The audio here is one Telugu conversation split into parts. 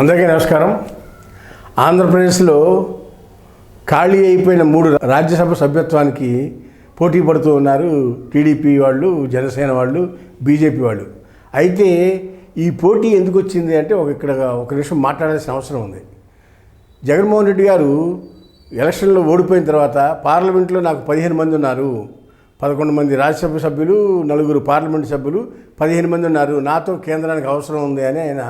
అందరికీ నమస్కారం. ఆంధ్రప్రదేశ్లో ఖాళీ అయిపోయిన మూడు రాజ్యసభ సభ్యత్వానికి పోటీ పడుతూ ఉన్నారు టీడీపీ వాళ్ళు జనసేన వాళ్ళు బీజేపీ వాళ్ళు. అయితే ఈ పోటీ ఎందుకు వచ్చింది అంటే ఒక ఇక్కడ ఒక నిమిషం మాట్లాడాల్సిన అవసరం ఉంది. జగన్మోహన్ రెడ్డి గారు ఎలక్షన్లో ఓడిపోయిన తర్వాత పార్లమెంట్లో నాకు పదిహేను మంది ఉన్నారు. పదకొండు మంది రాజ్యసభ సభ్యులు నలుగురు పార్లమెంట్ సభ్యులు పదిహేను మంది ఉన్నారు. నాతో కేంద్రానికి అవసరం ఉంది అని ఆయన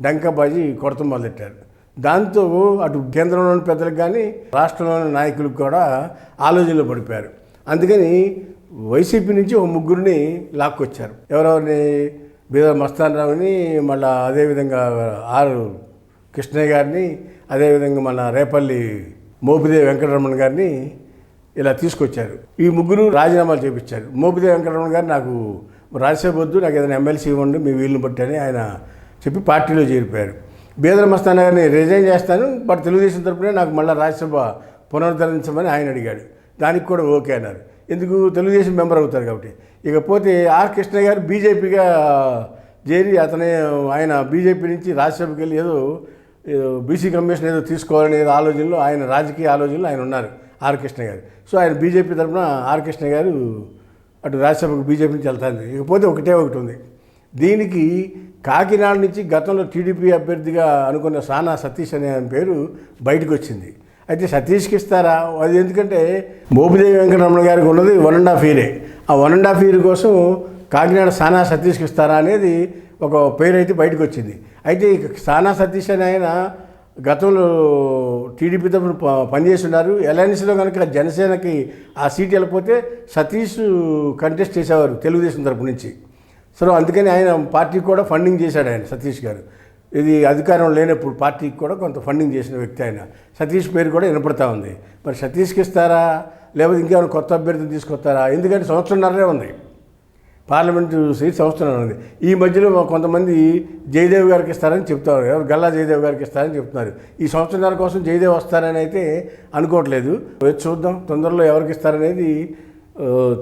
డంకాబాజీ కొడతం మొదలెట్టారు దాంతో అటు కేంద్రంలోని పెద్దలకు కానీ రాష్ట్రంలోని నాయకులకు కూడా ఆలోచనలో పడిపోయారు. అందుకని వైసీపీ నుంచి ఒక ముగ్గురిని లాక్కొచ్చారు. ఎవరెవరిని? బీద మస్తాన్ రావుని మళ్ళీ అదేవిధంగా ఆరు కృష్ణయ్య గారిని అదేవిధంగా మన రేపల్లి మోపిదేవి వెంకటరమణ గారిని ఇలా తీసుకొచ్చారు. ఈ ముగ్గురు రాజీనామాలు చేపించారు. మోపిదేవి వెంకటరమణ గారు నాకు రాజ్యసభ వద్దు నాకు ఏదైనా ఎమ్మెల్సీ ఇవ్వండి మీ వీళ్ళని బట్టి అని ఆయన చెప్పి పార్టీలో చేరిపోయారు. బేదర్ మస్తాన్ గారిని రిజైన్ చేస్తాను బట్ తెలుగుదేశం తరపునే నాకు మళ్ళీ రాజ్యసభ పునరుద్ధరించమని ఆయన అడిగాడు. దానికి కూడా ఓకే అన్నారు. ఎందుకు? తెలుగుదేశం మెంబర్ అవుతారు కాబట్టి. ఇకపోతే ఆర్ కృష్ణ గారు బీజేపీగా చేరి అతనే ఆయన బీజేపీ నుంచి రాజ్యసభకి వెళ్ళి ఏదో బీసీ కమిషన్ ఏదో తీసుకోవాలనే ఏదో ఆలోచనలో ఆయన రాజకీయ ఆలోచనలో ఆయన ఉన్నారు ఆర్ కృష్ణ గారు. సో ఆయన బీజేపీ తరఫున ఆర్ కృష్ణ గారు అటు రాజ్యసభకు బీజేపీ నుంచి వెళ్తాను ఇకపోతే ఒకటే ఒకటి ఉంది. దీనికి కాకినాడ నుంచి గతంలో టీడీపీ అభ్యర్థిగా అనుకున్న సానా సతీష్ అనే ఆయన పేరు బయటకు వచ్చింది అయితే సతీష్కి ఇస్తారా? అది ఎందుకంటే మోపిదేవి వెంకటరమణ గారికి ఉన్నది వన్ అండ్ హాఫ్ ఇయరే. ఆ వన్ అండ్ హాఫ్ ఇయర్ కోసం కాకినాడ సానా సతీష్కి ఇస్తారా అనేది ఒక పేరు అయితే బయటకు వచ్చింది అయితే ఇక సానా సతీష్ అని ఆయన గతంలో టీడీపీ తరఫున ప- పనిచేస్తున్నారు. ఎల్ఎన్సీలో కనుక జనసేనకి ఆ సీట్ వెళ్ళిపోతే సతీష్ కంటెస్ట్ చేసేవారు తెలుగుదేశం తరపు నుంచి. సో అందుకని ఆయన పార్టీకి కూడా ఫండింగ్ చేశాడు ఆయన సతీష్ గారు. ఇది అధికారం లేనప్పుడు పార్టీకి కూడా కొంత ఫండింగ్ చేసిన వ్యక్తి ఆయన. సతీష్ పేరు కూడా వినపడతా ఉంది. మరి సతీష్కి ఇస్తారా? లేకపోతే ఇంకేమైనా కొత్త అభ్యర్థిని తీసుకొస్తారా? ఎందుకంటే సంవత్సరంన్నరే ఉంది. పార్లమెంటు సీట్ సంవత్సరం ఉంది. ఈ మధ్యలో కొంతమంది జయదేవ్ గారికి ఇస్తారని చెప్తారు ఎవరు? గల్లా జయదేవ్ గారికి ఇస్తారని చెప్తున్నారు. ఈ సంవత్సరాల కోసం జయదేవ్ వస్తారని అయితే అనుకోవట్లేదు. వచ్చి చూద్దాం. తొందరలో ఎవరికి ఇస్తారనేది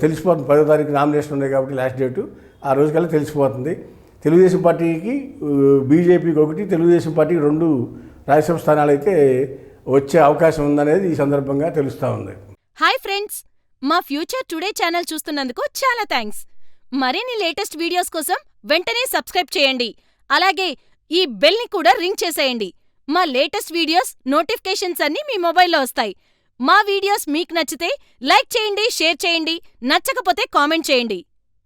తెలిసిపోతుంది. పదో తారీఖు నామినేషన్ ఉన్నాయి కాబట్టి లాస్ట్ డేటు ఆ రోజుకల్లా తెలిసిపోతుంది. తెలుగుదేశం పార్టీకి బీజేపీకి ఒకటి తెలుగుదేశం పార్టీకి రెండు రాజ్యసభ స్థానాలు అయితే వచ్చే అవకాశం ఉందనేది ఈ సందర్భంగా తెలుస్తూ ఉంది. Hi friends! మా ఫ్యూచర్ టుడే ఛానల్ చూస్తున్నందుకు చాలా థ్యాంక్స్. మరిన్ని లేటెస్ట్ వీడియోస్ కోసం వెంటనే సబ్స్క్రైబ్ చేయండి. అలాగే ఈ బెల్ని కూడా రింగ్ చేసేయండి. మా లేటెస్ట్ వీడియోస్ నోటిఫికేషన్స్ అన్నీ మీ మొబైల్లో వస్తాయి. మా వీడియోస్ మీకు నచ్చితే లైక్ చేయండి షేర్ చేయండి నచ్చకపోతే కామెంట్ చేయండి.